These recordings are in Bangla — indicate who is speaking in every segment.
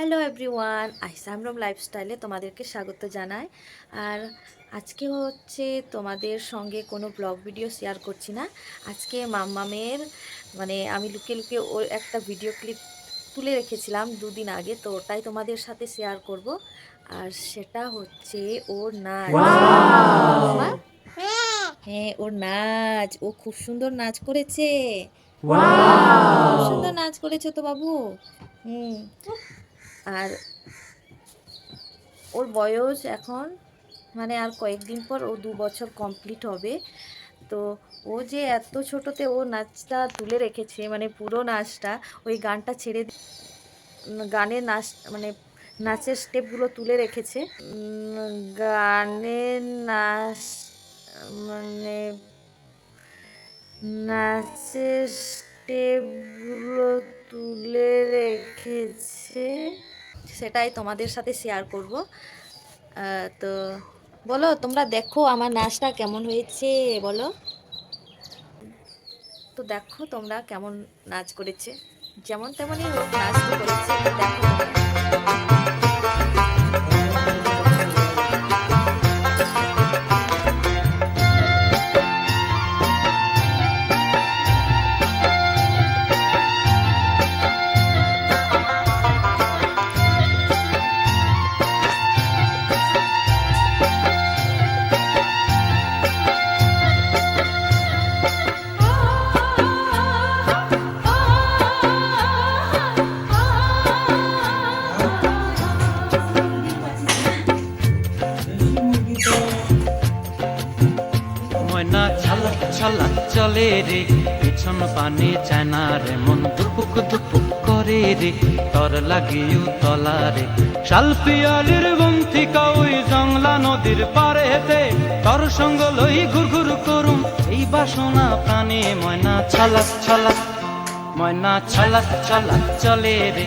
Speaker 1: হ্যালো এভরিওয়ান আইসামরম লাইফস্টাইলে তোমাদেরকে স্বাগত জানাই। আর আজকে হচ্ছে তোমাদের সঙ্গে কোনো ব্লগ ভিডিও শেয়ার করছি না। আজকে মাম্মামের মানে আমি লুকিয়ে লুকিয়ে ওর একটা ভিডিও ক্লিপ তুলে রেখেছিলাম দুদিন আগে তো ওটাই তোমাদের সাথে শেয়ার করব। আর সেটা হচ্ছে ওর নাচ? হ্যাঁ ওর নাচ। ও খুব সুন্দর নাচ করেছে। খুব সুন্দর নাচ করেছে তো বাবু। হুম। আর ওর বয়স এখন মানে আর কয়েকদিন পর ও দু বছর কমপ্লিট হবে। তো ও যে এত ছোটোতে ও নাচটা তুলে রেখেছে মানে পুরো নাচটা, ওই গানটা ছেড়ে গানের নাচ মানে নাচের স্টেপগুলো তুলে রেখেছে। গানের নাচ মানে নাচের স্টেপগুলো তুলে রেখেছে। সেটাই তোমাদের সাথে শেয়ার করব। তো বলো, তোমরা দেখো আমার নাচটা কেমন হয়েছে, বলো। তো দেখো তোমরা কেমন নাচ করেছে। যেমন তেমনই নাচ করেছে, দেখো।
Speaker 2: ছালা ছালা চলে রে, পিছন পানে চায় না রে, মন দুপুক দুপুক করে রে, তর লাগিও তলা রে। শাল পিয়ালির বন্থিকা ওই জংলা নদীর পারে হেতে তর সঙ্গ লই ঘুর ঘুর করুম, এই বাসনা প্রাণে ময়না ছালা ছালা ময়না ছলাক ছলাক চলে রে।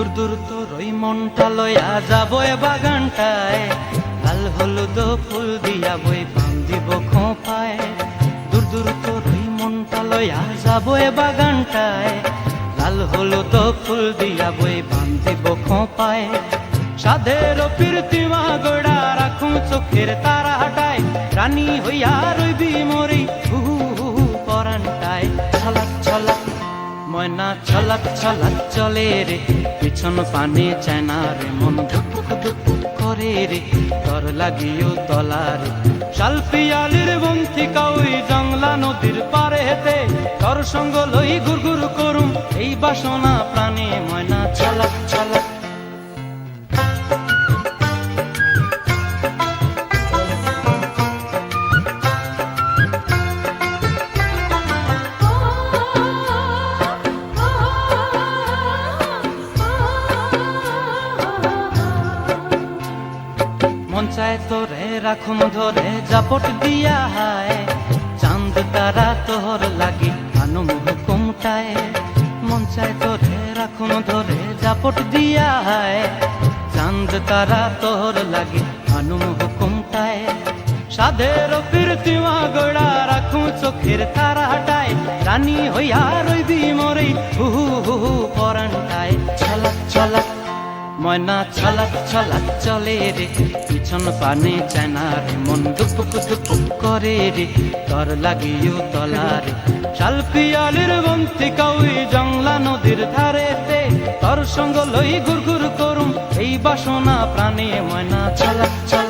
Speaker 2: দূর দূর তোর ওই মনটা লয়া যাব এ বাগানটায়। লাল হলুদ ফুল দিয়া বই পান দিব খোঁপায়। দূর দূর তোর ওই মনটা লয়া যাব এ বাগানটায়। লাল হলুদ ফুল দিয়া বই পান দিব খোঁপায়। সাধের প্রীতিমা গোড়া রাখুন চোখের তারা হাটায়। রানী হইয়া রইবি মরি হু হু পরানটায়। ছলাক ছলাক ময়না ছলাক ছলাক চলে রে, পিছন পানে চায়না রে, মন ধুক ধুক করে রে তর লাগিও তলা রে। শাল কাউই বন্থিকা জংলা নদীর পারে হেতে তর সঙ্গ লই ঘুর ঘুর করুম, এই বাসনা প্রাণে ময়না ছলাক চায় তোরে, রাখুন ধরে, জাপট দিয়া হায়। চাঁদ, তারা তোর লাগি আনুম হুকুমটায় চায় তোরে, রাখুন ধরে, জাপট দিয়া হায়। চাঁদ, তারা তোর লাগি আনুম হুকুমটায় সাধের প্রীতিমা গোড়া রাখুন চোখের তারা হাটায় রানী হইয়া রইবি মরে, হু হু হু পরানটায়। ছলাক ছলাক ময়না ছলাক ছলাক চলে রে, পিছন পানে চায়না রে, মন দুপুক দুপুক করে রে, তর লাগিও তলা রে। শাল পিয়ালির বন্তি কাউই জংলা নদীর ধারেতে, তর সঙ্গ লই গুর গুর করুম এই বাসনা প্রাণে ময়না ছলাক ছলাক